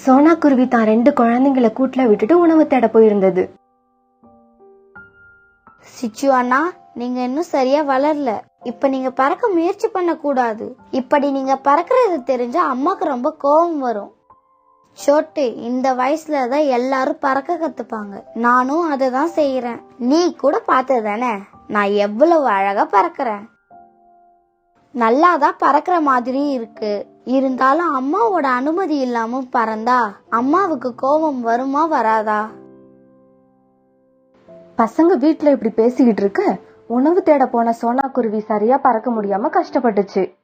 சோனா குருவி தான் ரெண்டு குழந்தைங்களை கூட்டில் விட்டுட்டு உணவு தேட போயிருந்தது. சிச்சு அண்ணா நீங்க இன்னும் சரியா வளரல. இப்ப நீங்க பறக்க முயற்சி பண்ண கூடாது இப்படி நீங்க பறக்கிறது தெரிஞ்சா அம்மாக்கு ரொம்ப கோபம் வரும். சோட்டு இந்த வயசுல தான் எல்லாரும் பறக்க கத்துப்பாங்க. நானும் அதை தான் செய்யறேன் நீ கூட பார்த்தது தானே? நான் எவ்வளவு அழகா பறக்கிறேன். நல்லாதான் பறக்கிற மாதிரி இருக்கு. இருந்தாலும் அம்மாவோட அனுமதி இல்லாம பறந்தா அம்மாவுக்கு கோபம் வருமா வராதா? பசங்க வீட்டுல இப்படி பேசிக்கிட்டு இருக்க? உணவு தேட போன சோனா குருவி சரியா பறக்க முடியாம கஷ்டப்பட்டுச்சு.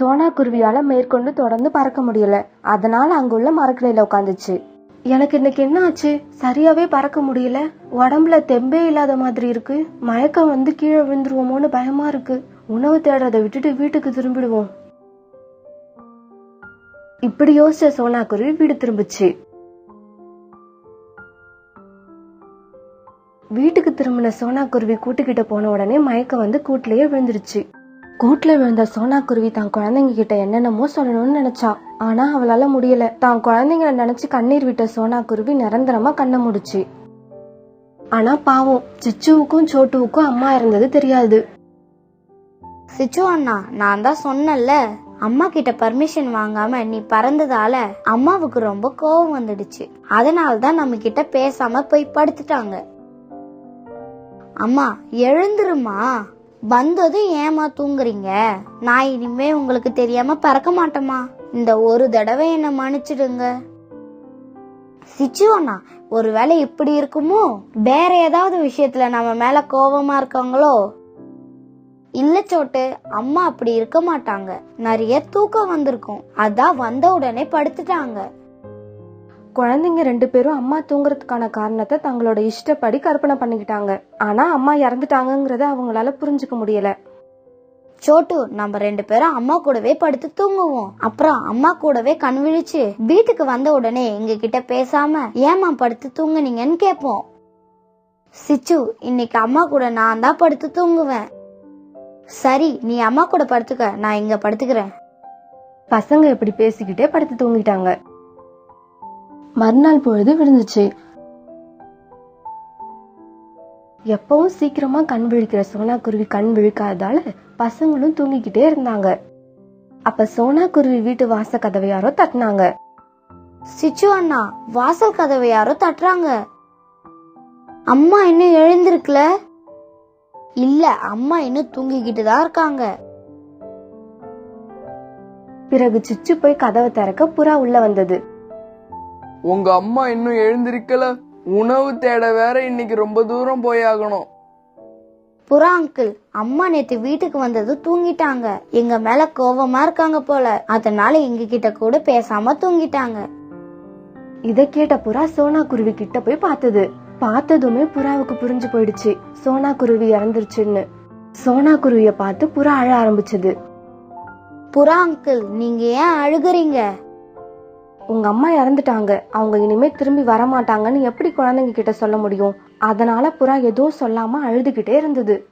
சோனா குருவியால மேற்கொண்டு தொடர்ந்து பறக்க முடியல. அதனால அங்குள்ள மரக்கிளையில உட்காந்துச்சு எனக்கு இன்னைக்கு என்ன ஆச்சு? சரியாவே பறக்க முடியல. உடம்புல தெம்பே இல்லாத மாதிரி இருக்கு. மயக்கம் வந்து கீழே விழுந்துருவோமோன்னு பயமா இருக்கு. உணவு தேடுறதை விட்டுட்டு வீட்டுக்கு திரும்பிடுவோம். இப்படி யோசிச்ச சோனா குருவி வீடு திரும்பிச்சு. வீட்டுக்கு திரும்பின சோனா குருவி கூட்டுக்கிட்ட போன உடனே மயக்கம் வந்து கூட்டிலேயே விழுந்துருச்சு. கூட்டில் விழுந்த சோனா குருவி தான் குழந்தைங்க கிட்ட என்னென்னமோ சொல்லணும்னு நினைச்சா. ஆனா அவளால முடியல. தான் குழந்தைங்களை நினைச்சு கண்ணீர் விட்ட சோனா குருவி நிரந்தரமா கண்ணை முடிச்சு. ஆனா பாவம் சிச்சுவுக்கும் சோட்டுவுக்கும் அம்மா இருந்தது தெரியாது. சிச்சு அண்ணா நான் தான் சொன்னேன்ல. அம்மா கிட்ட பர்மிஷன் வாங்காம நீ பறந்ததால அம்மாவுக்கு ரொம்ப கோவம் வந்துடுச்சு. அதனால தான் நம்ம கிட்ட பேசாம போய் படுத்துட்டாங்க. அம்மா எழுந்துருமா வந்ததும் ஏமா தூங்குறீங்க? நான் இனிமே உங்களுக்கு தெரியாம பறக்க மாட்டேமா இந்த ஒரு தடவை என்ன மன்னிச்சிடுங்க. சிச்சுவண்ணா ஒருவேளை இப்படி இருக்குமோ? வேற ஏதாவது விஷயத்துல நம்ம மேல கோபமா இருக்காங்களோ? இல்ல சோட்டு அம்மா அப்படி இருக்க மாட்டாங்க. நிறைய தூக்கம் வந்திருக்கும். அதான் வந்த உடனே படுத்துட்டாங்க. குழந்தைங்க ரெண்டு பேரும் அம்மா தூங்குறதுக்கான காரணத்தை தங்களோட இஷ்டப்படி கற்பனை பண்ணிக்கிட்டாங்க. ஆனா அம்மா இறந்துட்டாங்கங்கறத அவங்களால புரிஞ்சுக்க முடியல. சோட்டு நம்ம ரெண்டு பேரும் அம்மா கூடவே படுத்து தூங்குவோம். அப்புறம் அம்மா கூடவே கண் விழிச்சு வீட்டுக்கு வந்த உடனே எங்க கிட்ட பேசாம ஏமா படுத்து தூங்குனீங்கன்னு கேட்போம். சிச்சு இன்னைக்கு அம்மா கூட நான் தான் படுத்து தூங்குவேன். சரி நீ அம்மா கூட படுத்துக்க நான் இங்க படுத்துக்கிறேன். பசங்க இப்படி பேசிக்கிட்டே படுத்து தூங்கிட்டாங்க. மறுநாள் பொழுது விழுந்துச்சு. எப்பவும் சீக்கிரமா கண் விழிக்கிற சோனா குருவி கண் விழிக்காததால பசங்களும் தூங்கிக்கிட்டே இருந்தாங்க. அப்ப சோனா குருவி வீட்டு வாச கதவை யாரோ தட்டினாங்க. சிச்சு அண்ணா வாசல் கதவை யாரோ தட்டுறாங்க. அம்மா இன்னும் எழுந்திருக்கல? இல்ல அம்மா இன்னும் தூங்கிக்கிட்டு தான் இருக்காங்க. பிறகு சிச்சு போய் கதவை திறக்க புறா உள்ள வந்தது. உங்க அம்மா இன்னும் எழுந்திருக்கல? உணவு தேட வேற இன்னைக்கு ரொம்ப தூரம் போயாகணும். புறா அங்கிள் அம்மா நேத்து வீட்டுக்கு வந்தது தூங்கிட்டாங்க. எங்க மேல கோவமா இருக்காங்க போல. அதனால எங்க கிட்ட கூட பேசாம தூங்கிட்டாங்க. இத கேட்ட புறா சோனா குருவி கிட்ட போய் பார்த்தது. பார்த்ததுமே புறாவுக்கு புரிஞ்சு போயிடுச்சு. சோனா குருவி இறந்துருச்சுன்னு. சோனா குருவிய பார்த்து புறா அழ ஆரம்பிச்சது. புறா அங்கிள் நீங்க ஏன் அழுகுறீங்க? உங்க அம்மா இறந்துட்டாங்க. அவங்க இனிமே திரும்பி வரமாட்டாங்கன்னு எப்படி குழந்தைங்க கிட்ட சொல்ல முடியும்? அதனால புறா எதுவும் சொல்லாம அழுதுகிட்டே இருந்தது.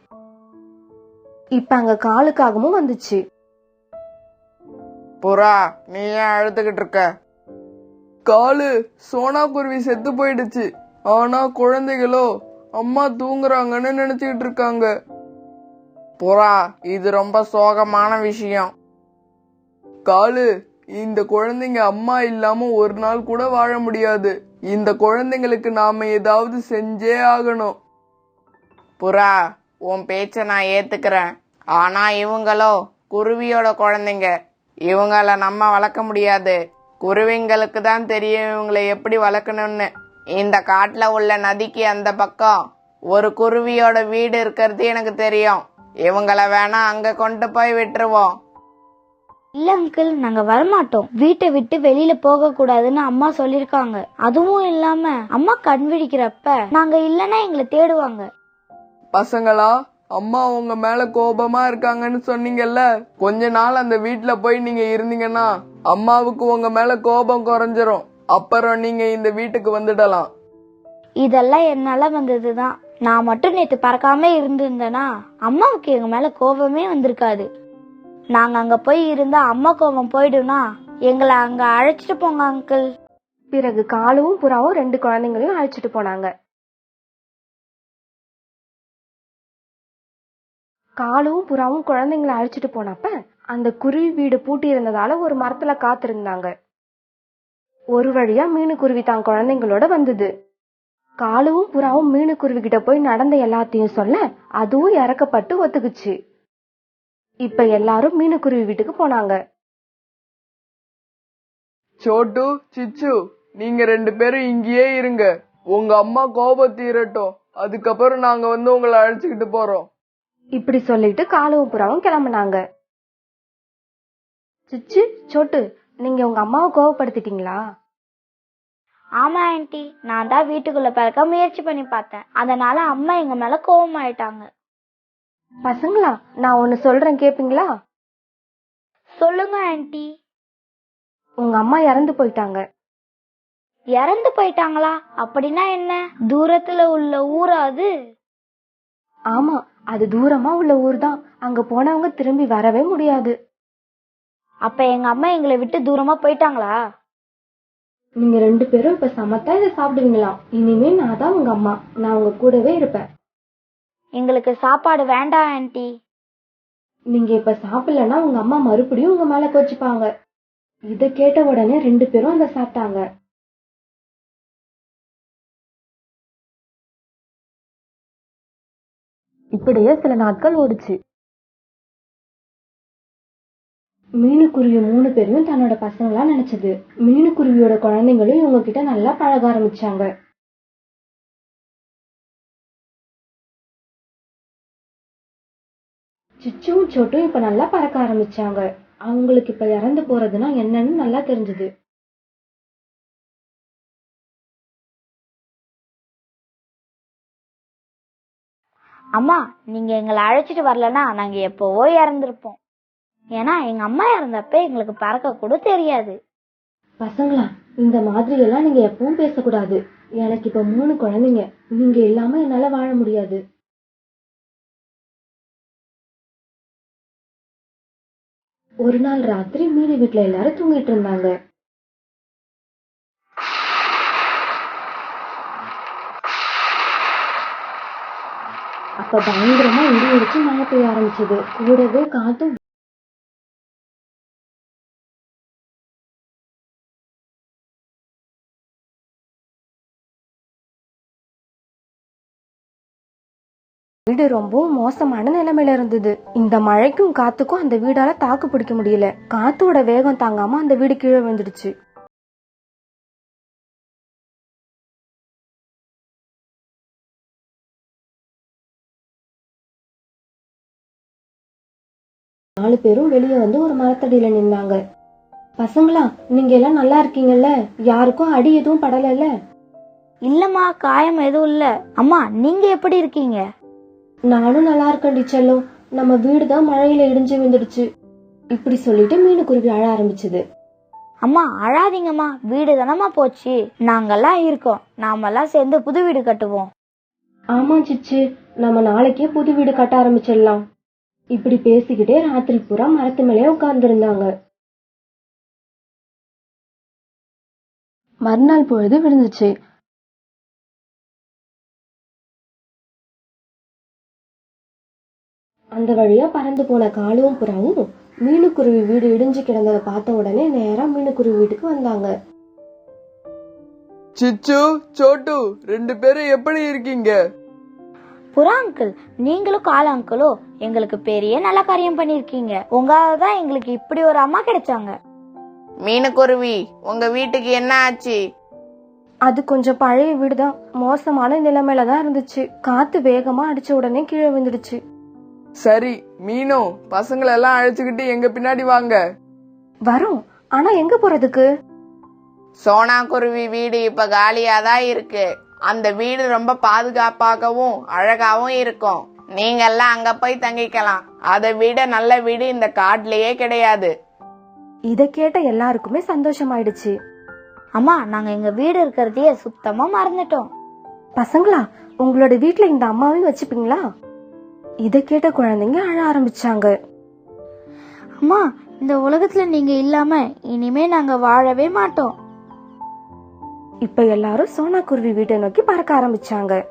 இப்ப அங்க காலுக்காகவும் வந்துச்சு. புறா நீ ஏன் அழுதுகிட்டு இருக்க? காலு சோனா குருவி செத்து போயிடுச்சு. ஆனா குழந்தைகளோ அம்மா தூங்குறாங்கன்னு நினைச்சுக்கிட்டு இருக்காங்க. புறா இது ரொம்ப சோகமான விஷயம். காலு இந்த குழந்தைங்க அம்மா இல்லாம ஒரு நாள் கூட வாழ முடியாது. இந்த குழந்தைங்களுக்கு நாம ஏதாவது செஞ்சே ஆகணும். புறா உன் பேச்ச நான் ஏத்துக்கிறேன். ஆனா இவங்களோ குருவியோட குழந்தைங்க. இவங்கள நம்ம வளர்க்க முடியாது. குருவிங்களுக்கு தான் தெரியும் இவங்களை எப்படி வளர்க்கணும்னு. இந்த காட்டுல உள்ள நதிக்கு அந்த பக்கம் ஒரு குருவியோட வீடு இருக்கிறது எனக்கு தெரியும். இவங்கள வேணா அங்க கொண்டு போய் விட்டுருவோம். இல்ல அங்கிள் நாங்க வரமாட்டோம். வீட்டை விட்டு வெளியில போக கூடாதுன்னு அம்மா சொல்லிருக்காங்க அதுவும் இல்லாம அம்மா கண் விழிக்கிறப்ப நாங்க இல்லைன்னா எங்களை தேடுவாங்க. பசங்களா அம்மா உங்க மேல கோபமா இருக்காங்கன்னு சொன்னீங்கல்ல? கொஞ்ச நாள் அந்த வீட்ல போய் நீங்க இருந்தீங்கன்னா அம்மாவுக்கு உங்க மேல கோபம் குறைஞ்சிரும். அப்புறம் நீங்க இந்த வீட்டுக்கு வந்துடலாம். இதெல்லாம் என்னால வந்ததுதான். நான் மட்டும் நேத்து பறக்காம இருந்திருந்தேனா அம்மாவுக்கு எங்க மேல கோபமே வந்திருக்காது. நாங்கள் அங்கே போய் இருந்தா அம்மா கோபம் போயிடும்னா எங்களை அங்கே அழைச்சிட்டு போங்க அங்கிள் பிறகு காலுவும் புறாவும் ரெண்டு குழந்தைங்களையும் அழைச்சிட்டு போனாங்க. காலும் புறாவும் குழந்தைங்களை அழைச்சிட்டு போனப்ப அந்த குருவி வீடு பூட்டி இருந்ததால ஒரு மரத்துல காத்திருந்தாங்க. ஒரு வழியா மீனுக்குருவி தான் குழந்தைங்களோட வந்தது. காலுவும் புறாவும் மீனுக்குருவி கிட்ட போய் நடந்த எல்லாத்தையும் சொல்ல அதுவும் இறக்கப்பட்டு ஒத்துக்குச்சு. இப்ப எல்லாரும் மீனுக்குருவி வீட்டுக்கு போனாங்க. சோட்டு சிச்சு நீங்க ரெண்டு பேரும் இங்கேயே இருங்க. உங்க அம்மா கோபம் தீரட்டும். அதுக்கப்புறம் நாங்க வந்து உங்களை அழைச்சுக்கிட்டு போறோம். இப்படி சொல்லிட்டு காலுவும் புறாவும் கிளம்புனாங்க. சிச்சு சோட்டு நீங்க உங்க அம்மாவை கோவப்படுத்திட்டீங்களா? ஆமா ஆன்ட்டி நான் தான் வீட்டுக்குள்ள பறக்க முயற்சி பண்ணி பார்த்தேன். அதனால அம்மா எங்க மேல கோபம் ஆயிட்டாங்க பசங்களா நான் ஒன்னு சொல்றேன் கேப்பீங்களா? சொல்லுங்க ஆன்ட்டி உங்க அம்மா இறந்து போயிட்டாங்க. இறந்து போயிட்டாங்களா? அப்படின்னா என்ன? தூரத்துல உள்ள ஊரா அது? ஆமா அது தூரமா உள்ள ஊர் தான் அங்க போனவங்க திரும்பி வரவே முடியாது. அப்ப எங்க அம்மா எங்களை விட்டு தூரமா போயிட்டாங்களா? நீங்க ரெண்டு பேரும் இப்ப சமத்தா இதை சாப்பிடுவீங்களாம் இனிமே நான் தான் உங்க அம்மா. நான் உங்க கூடவே இருப்பேன். எங்களுக்கு சாப்பாடு வேண்டாம் ஆன்ட்டி நீங்க இப்ப சாப்பிடலன்னா உங்க அம்மா மறுபடியும் உங்க மேல கோச்சிப்பாங்க. இத கேட்ட உடனே ரெண்டு பேரும் அதை சாப்பிட்டாங்க. இப்படியே சில நாட்கள் ஓடுச்சு. மீனுக்குருவி மூணு பேரையும் தன்னோட பசங்களா நினைச்சது. மீனுக்குருவியோட குழந்தைங்களும் இவங்க கிட்ட நல்லா பழக ஆரம்பிச்சாங்க. சிச்சுவும் சோட்டும் இப்ப நல்லா பறக்க ஆரம்பிச்சாங்க. அவங்களுக்கு இப்ப இறந்து போறதுன்னா என்னன்னு நல்லா தெரிஞ்சது. அம்மா நீங்க எங்களை அழைச்சிட்டு வரலன்னா நாங்க எப்பவோ இறந்திருப்போம். ஏன்னா எங்க அம்மா இறந்தப்ப எங்களுக்கு பறக்க கூட தெரியாது. பசங்களா இந்த மாதிரி எல்லாம் நீங்க எப்பவும் பேசக்கூடாது. எனக்கு இப்ப மூணு குழந்தைங்க. நீங்க இல்லாம என்னால வாழ முடியாது. ஒரு நாள் ராத்திரி மீனு வீட்டுல எல்லாரும் தூங்கிட்டு இருந்தாங்க. அப்ப பயங்கரமா இடி இடிச்சு மழை பெய்ய ஆரம்பிச்சது. கூடவே காத்தும் வீடு ரொம்ப மோசமான நிலைமையில இருந்தது. இந்த மழைக்கும் காத்துக்கும் அந்த வீடால தாக்கு பிடிக்க முடியல. காத்தோட வேகம் தாங்காம அந்த வீடு கீழே விழுந்துடுச்சு. நாலு பேரும் வெளியே வந்து ஒரு மரத்தடியில நின்னாங்க. பசங்களா நீங்க எல்லாம் நல்லா இருக்கீங்கல்ல? யாருக்கும் அடி எதுவும் படலைல்ல? இல்லம்மா காயம் எதுவும் இல்ல. அம்மா நீங்க எப்படி இருக்கீங்க? நானும் நல்லா இருக்கேன் செல்லம் நம்ம வீடு தான் மழையில இடிஞ்சு விழுந்துடுச்சு. இப்படி சொல்லிட்டு மீனுக்குருவி அழ ஆரம்பிச்சது. அம்மா அழாதீங்கம்மா. வீடு தானம்மா போச்சு. நாங்கெல்லாம் இருக்கோம். நாமெல்லாம் சேர்ந்து புது வீடு கட்டுவோம். ஆமா சிச்சு. நம்ம நாளைக்கே புது வீடு கட்ட ஆரம்பிச்சிடலாம். இப்படி பேசிக்கிட்டே ராத்திரி பூரா மரத்து மேலே உட்கார்ந்துருந்தாங்க. மறுநாள் பொழுது விழுந்துச்சு அந்த வழியா பறந்து போன காலுவும் புறாவும் மீனுக்குருவி வீடு இடிஞ்சு கிடந்ததை பார்த்த உடனே நேரா மீனுக்குருவி வீட்டுக்கு வந்தாங்க. சிச்சு சோட்டு ரெண்டு பேரும் எப்படி இருக்கீங்க? புறா அங்கிள் நீங்களும் கால அங்கிளோ எங்களுக்கு பெரிய நல்ல காரியம் பண்ணிருக்கீங்க உங்களால தான் எங்களுக்கு இப்படி ஒரு அம்மா கிடைச்சாங்க. மீனுக்குருவி உங்க வீட்டுக்கு என்ன ஆச்சு? அது கொஞ்சம் பழைய வீடுதான். மோசமான நிலைமையில தான் இருந்துச்சு. காத்து வேகமா அடிச்ச உடனே கீழே விழுந்துடுச்சு. சரி மீனு பசங்களை எல்லாம் அழைச்சுக்கிட்டு எங்க பின்னாடி வாங்க. வரோம். ஆனா எங்க போறதுக்கு? சோனா குருவி வீடு இப்ப காலியா தான் இருக்கு. அந்த வீடு ரொம்ப பாதுகாப்பாகவும் அழகாவும் இருக்கும். நீங்க எல்லாம் அங்க போய் தங்கிக்கலாம். அதை விட நல்ல வீடு இந்த காட்டுலயே கிடையாது. இத கேட்ட எல்லாருக்குமே சந்தோஷமாயிடுச்சு. அம்மா நாங்க எங்க வீடு இருக்கிறதையே சுத்தமா மறந்துட்டோம். பசங்களா உங்களோட வீட்ல இந்த அம்மாவையும் வச்சுப்பீங்களா? இதை கேட்ட குழந்தைங்க அழ ஆரம்பிச்சாங்க. அம்மா இந்த உலகத்துல நீங்க இல்லாம இனிமே நாங்க வாழவே மாட்டோம். இப்ப எல்லாரும் சோனா குருவி வீட்டை நோக்கி பறக்க ஆரம்பிச்சாங்க.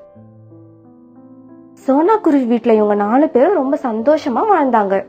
சோனா குருவி வீட்ல இவங்க நாலு பேரும் ரொம்ப சந்தோஷமா வாழ்ந்தாங்க.